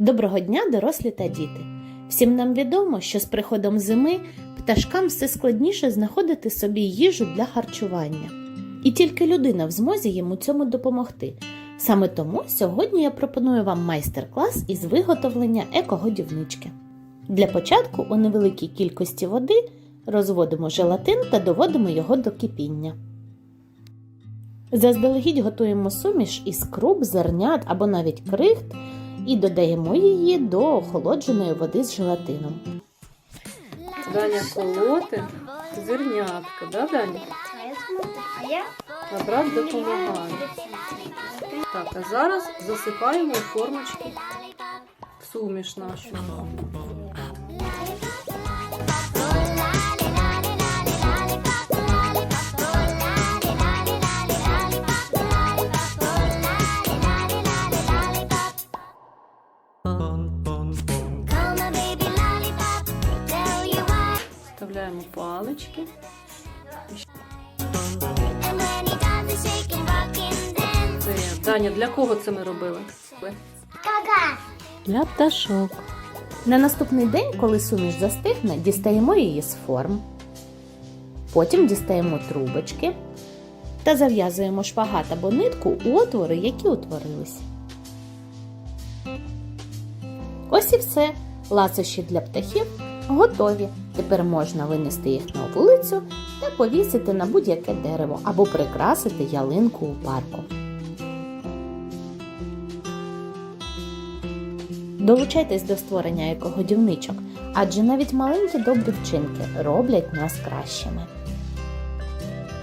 Доброго дня, дорослі та діти! Всім нам відомо, що з приходом зими пташкам все складніше знаходити собі їжу для харчування. І тільки людина в змозі їм у цьому допомогти. Саме тому сьогодні я пропоную вам майстер-клас із виготовлення екогодівнички. Для початку у невеликій кількості води розводимо желатин та доводимо його до кипіння. Заздалегідь готуємо суміш із круп, зернят або навіть крихт і додаємо її до охолодженої води з желатином. Даня колоти зернятка, да, Даня? А брат допомагає. Так, а зараз засипаємо формочки в суміш нашу. Dance. Це Даня, для кого це ми робили? Для пташок. На наступний день, коли суміш застигне, дістаємо її з форм. Потім дістаємо трубочки та зав'язуємо шпагат або нитку у отвори, які утворились. Ось і все. Ласощі для птахів готові. Тепер можна винести їх на вулицю та повісити на будь-яке дерево або прикрасити ялинку у парку. Долучайтесь до створення екогодівничок, адже навіть маленькі добрі вчинки роблять нас кращими.